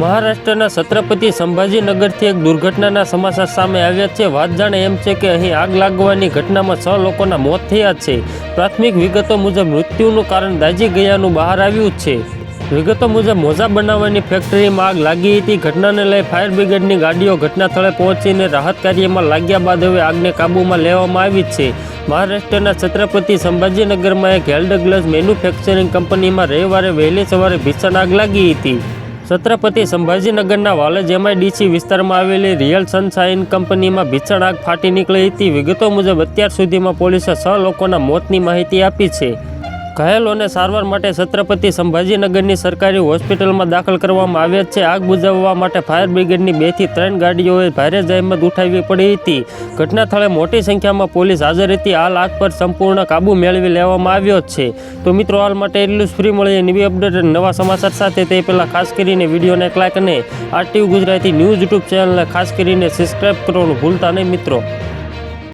મહારાષ્ટ્રના છત્રપતિ સંભાજીનગરથી એક દુર્ઘટનાના સમાચાર સામે આવ્યા છે. વાત જાણે એમ છે કે અહીં આગ લાગવાની ઘટનામાં છ લોકોના મોત થયા છે. પ્રાથમિક વિગતો મુજબ મૃત્યુનું કારણ દાઝી ગયાનું બહાર આવ્યું છે. વિગતો મુજબ મોજા બનાવવાની ફેક્ટરીમાં આગ લાગી હતી. ઘટનાને લઈ ફાયર બ્રિગેડની ગાડીઓ ઘટનાસ્થળે પહોંચીને રાહત કાર્યમાં લાગ્યા બાદ હવે આગને કાબૂમાં લેવામાં આવી છે. મહારાષ્ટ્રના છત્રપતિ સંભાજીનગરમાં એક હેલ્ડગ્લસ મેન્યુફેક્ચરિંગ કંપનીમાં રવિવારે વહેલી સવારે ભીષણ આગ લાગી હતી. છત્રપતિ સંભાજીનગરના વાલેજ એમઆઈડીસી વિસ્તારમાં આવેલી રિયલ સનશાઇન કંપનીમાં ભીષણ આગ ફાટી નીકળી હતી. વિગતો મુજબ અત્યાર સુધીમાં પોલીસે છ લોકોના મોતની માહિતી આપી છે. ઘાયલોને સારવાર માટે છત્રપતિ સંભાજીનગરની સરકારી હોસ્પિટલમાં દાખલ કરવામાં આવ્યા છે. આગ બુઝાવવા માટે ફાયર બ્રિગેડની બેથી ત્રણ ગાડીઓએ ભારે જહેમત ઉઠાવવી પડી હતી. ઘટના સ્થળે મોટી સંખ્યામાં પોલીસ હાજર હતી. હાલ આગ પર સંપૂર્ણ કાબુ મેળવી લેવામાં આવ્યો છે. તો મિત્રો, હાલ માટે એટલું જ. ફ્રી મળીએ નવી અપડેટ નવા સમાચાર સાથે. તે પહેલાં ખાસ કરીને વિડીયોને એક લાઈક અને આરટીયુ ગુજરાતી ન્યૂઝ યુટ્યુબ ચેનલને ખાસ કરીને સબસ્ક્રાઈબ કરવાનું ભૂલતા નહીં મિત્રો.